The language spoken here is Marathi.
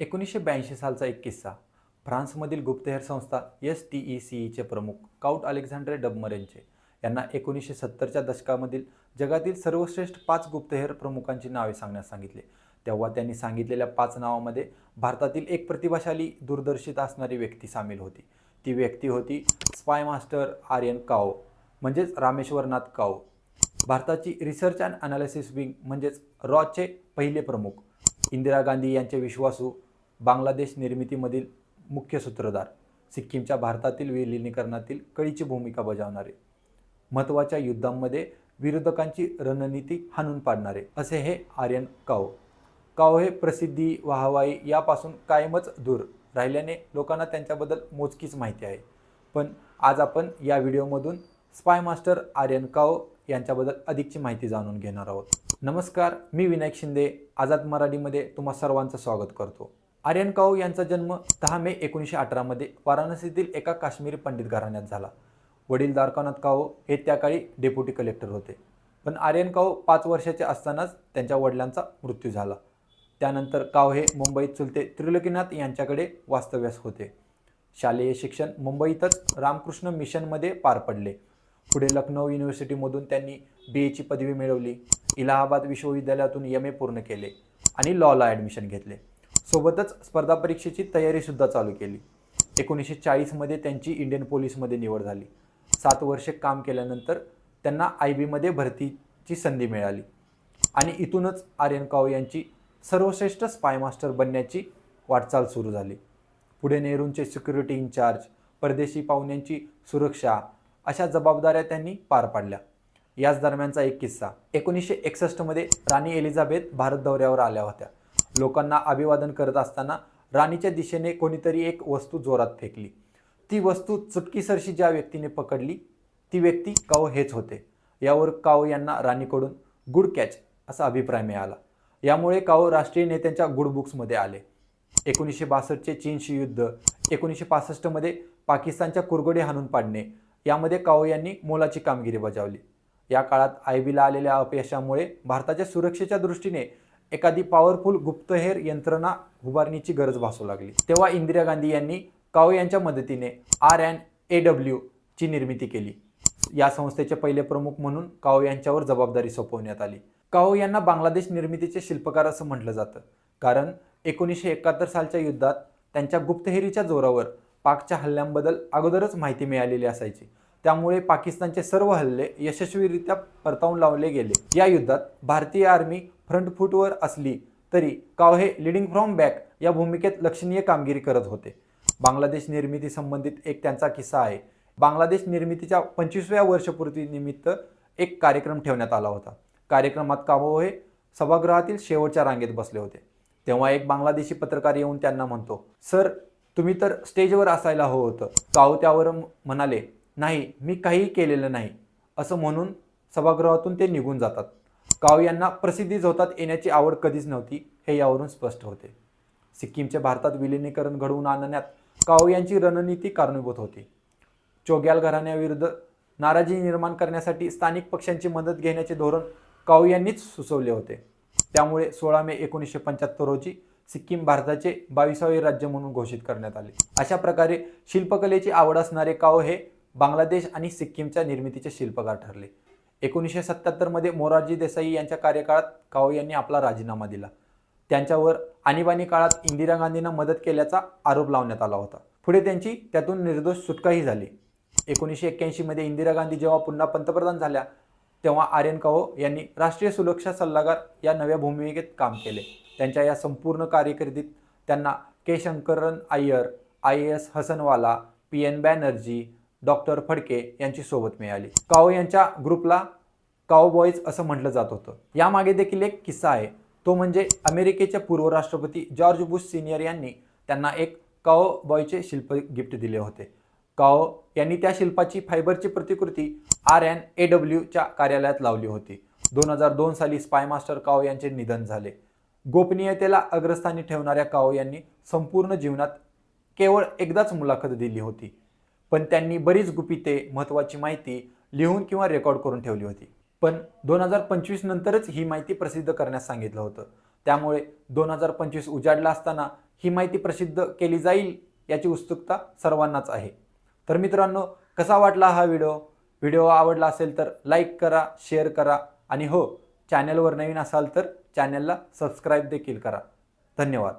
एकोणीसशे ब्याऐंशी सालचा एक किस्सा. फ्रान्समधील गुप्तहेर संस्था एस टी ई सी ईचे प्रमुख काउट अलेक्झांड्रे डबमरेंचे यांना एकोणीसशे सत्तरच्या दशकामधील जगातील सर्वश्रेष्ठ पाच गुप्तहेर प्रमुखांची नावे सांगण्यास सांगितले. तेव्हा त्यांनी सांगितलेल्या पाच नावामध्ये भारतातील एक प्रतिभाशाली दूरदर्शित असणारी व्यक्ती सामील होती. ती व्यक्ती होती स्पाय मास्टर आर्यन काओ म्हणजेच रामेश्वरनाथ काओ. भारताची रिसर्च अँड अनालिसिस विंग म्हणजेच रॉचे पहिले प्रमुख. इंदिरा गांधी यांचे विश्वासू बांगलादेश निर्मितीमधील मुख्य सूत्रधार सिक्कीमच्या भारतातील विलिनीकरणातील कळीची भूमिका बजावणारे महत्त्वाच्या युद्धांमध्ये विरोधकांची रणनीती हाणून पाडणारे असे हे आर्यन काओ. काओ हे प्रसिद्धी वाहवाई यापासून कायमच दूर राहिल्याने लोकांना त्यांच्याबद्दल मोजकीच माहिती आहे. पण आज आपण या व्हिडिओमधून spy master R N Kao यांच्याबद्दल अधिकची माहिती जाणून घेणार आहोत. नमस्कार मी विनायक शिंदे आझाद मराठीमध्ये तुम्हा सर्वांचं स्वागत करतो. आर्यन काऊ यांचा जन्म दहा मे एकोणीसशे अठरामध्ये वाराणसीतील एका काश्मीरी पंडित घराण्यात झाला. वडील द्वारकानाथ काऊ हे त्या काळी डेप्युटी कलेक्टर होते. पण आर्यन काऊ पाच वर्षाचे असतानाच त्यांच्या वडिलांचा मृत्यू झाला. त्यानंतर काव हे मुंबईत चुलते त्रिलोकीनाथ यांच्याकडे वास्तव्यास होते. शालेय शिक्षण मुंबईतच रामकृष्ण मिशनमध्ये पार पडले. पुढे लखनौ युनिव्हर्सिटीमधून त्यांनी बी एची पदवी मिळवली. इलाहाबाद विश्वविद्यालयातून एम ए पूर्ण केले आणि लॉला ॲडमिशन घेतले. सोबतच स्पर्धा परीक्षेची तयारीसुद्धा चालू केली. एकोणीसशे चाळीसमध्ये त्यांची इंडियन पोलीसमध्ये निवड झाली. सात वर्षे काम केल्यानंतर त्यांना आय बीमध्ये भरतीची संधी मिळाली. आणि इथूनच आर्यन काव यांची सर्वश्रेष्ठ स्पाय मास्टर बनण्याची वाटचाल सुरू झाली. पुढे नेहरूंचे सिक्युरिटी इन्चार्ज परदेशी पाहुण्यांची सुरक्षा अशा जबाबदाऱ्या त्यांनी पार पाडल्या. याच दरम्यानचा एक किस्सा. एकोणीसशे एकसष्टमध्ये राणी एलिझाबेथ भारत दौऱ्यावर आल्या होत्या. लोकांना अभिवादन करत असताना राणीच्या दिशेने कोणीतरी एक वस्तू जोरात फेकली. ती वस्तू चुटकीसरशी ज्या व्यक्तीने पकडली ती व्यक्ती काव हेच होते. यावर काव यांना राणीकडून गुड कॅच असा अभिप्राय मिळाला. यामुळे काव राष्ट्रीय नेत्यांच्या गुड बुक्समध्ये आले. एकोणीसशे बासष्टचे चीनशी युद्ध एकोणीसशे पासष्टमध्ये पाकिस्तानच्या कुरगोडे हाणून पाडणे यामध्ये काओ यांनी मोलाची कामगिरी बजावली. या काळात आय बीला आलेल्या अपयशामुळे भारताच्या सुरक्षेच्या दृष्टीने एखादी पॉवरफुल गुप्तहेर यंत्रणा उभारणीची गरज भासू लागली. तेव्हा इंदिरा गांधी यांनी काओ यांच्या मदतीने आर अँड ए डब्ल्यू ची निर्मिती केली. या संस्थेचे पहिले प्रमुख म्हणून काओ यांच्यावर जबाबदारी सोपवण्यात आली. काओ यांना बांगलादेश निर्मितीचे शिल्पकार असं म्हटलं जातं. कारण एकोणीसशे एकाहत्तर सालच्या युद्धात त्यांच्या गुप्तहेरीच्या जोरावर पाकच्या हल्ल्यांबद्दल अगोदरच माहिती मिळालेली असायची. त्यामुळे पाकिस्तानचे सर्व हल्ले यशस्वीरित्या परतावून लावले गेले. या युद्धात भारतीय आर्मी फ्रंट फूटवर असली तरी कावहे लिडिंग फ्रॉम बॅक या भूमिकेत लक्षणीय कामगिरी करत होते. बांगलादेश निर्मिती संबंधित एक त्यांचा किस्सा आहे. बांगलादेश निर्मितीच्या पंचवीसव्या वर्षपूर्तीनिमित्त एक कार्यक्रम ठेवण्यात आला होता. कार्यक्रमात कावो हे सभागृहातील शेवटच्या रांगेत बसले होते. तेव्हा एक बांगलादेशी पत्रकार येऊन त्यांना म्हणतो सर तुम्ही तर स्टेजवर असायला हवं होतं. काव त्यावर म्हणाले नाही मी काहीही केलेलं नाही असं म्हणून सभागृहातून ते निघून जातात. काव यांना प्रसिद्धी झोतात येण्याची आवड कधीच नव्हती हे यावरून स्पष्ट होते. सिक्कीमचे भारतात विलिनीकरण घडवून आणण्यात काव यांची रणनीती कारणीभूत होती. चोग्याल घराण्याविरुद्ध नाराजी निर्माण करण्यासाठी स्थानिक पक्षांची मदत घेण्याचे धोरण काऊ यांनीच सुचवले होते. त्यामुळे सोळा मे एकोणीसशे पंच्याहत्तर रोजी सिक्कीम भारताचे बावीसावे राज्य म्हणून घोषित करण्यात आले. अशा प्रकारे शिल्पकलेची आवड असणारे काव हे बांगलादेश आणि सिक्कीमच्या निर्मितीचे शिल्पकार ठरले. एकोणीसशे सत्त्याहत्तरमध्ये मोरारजी देसाई यांच्या कार्यकाळात काओ यांनी आपला राजीनामा दिला. त्यांच्यावर आणीबाणी काळात इंदिरा गांधींना मदत केल्याचा आरोप लावण्यात आला होता. पुढे त्यांची त्यातून निर्दोष सुटकाही झाली. एकोणीसशे एक्क्याऐंशीमध्ये इंदिरा गांधी जेव्हा पुन्हा पंतप्रधान झाल्या तेव्हा आर्यन काओ यांनी राष्ट्रीय सुरक्षा सल्लागार या नव्या भूमिकेत काम केले. त्यांच्या या संपूर्ण कार्यकिर्दीत त्यांना K Shankaran Iyer I S Hasanwala P N Banerjee doctor Phadke यांची सोबत मिळाली. काओ यांच्या ग्रुपला काओ बॉईज असं म्हटलं जात होतं. यामागे देखील एक किस्सा आहे. तो म्हणजे अमेरिकेचे पूर्व राष्ट्रपती जॉर्ज बुश सिनियर यांनी त्यांना एक काओ बॉयचे शिल्प गिफ्ट दिले होते. काओ यांनी त्या शिल्पाची फायबरची प्रतिकृती आर एन ए डब्ल्यूच्या कार्यालयात लावली होती. दोन हजार दोन साली स्पाय मास्टर काओ यांचे निधन झाले. गोपनीयतेला अग्रस्थानी ठेवणाऱ्या काओ यांनी संपूर्ण जीवनात केवळ एकदाच मुलाखत दिली होती. पण त्यांनी बरीच गुपिते महत्त्वाची माहिती लिहून किंवा रेकॉर्ड करून ठेवली होती. पण दोन हजार पंचवीस नंतरच ही माहिती प्रसिद्ध करण्यास सांगितलं होतं. त्यामुळे दोन हजार पंचवीस उजाडला असताना ही माहिती प्रसिद्ध केली जाईल याची उत्सुकता सर्वांनाच आहे. तर मित्रांनो कसा वाटला हा व्हिडिओ? व्हिडिओ आवडला असेल तर लाईक करा शेअर करा आणि हो चॅनलवर नवीन असाल तर चॅनलला सबस्क्राईब देखील करा. धन्यवाद.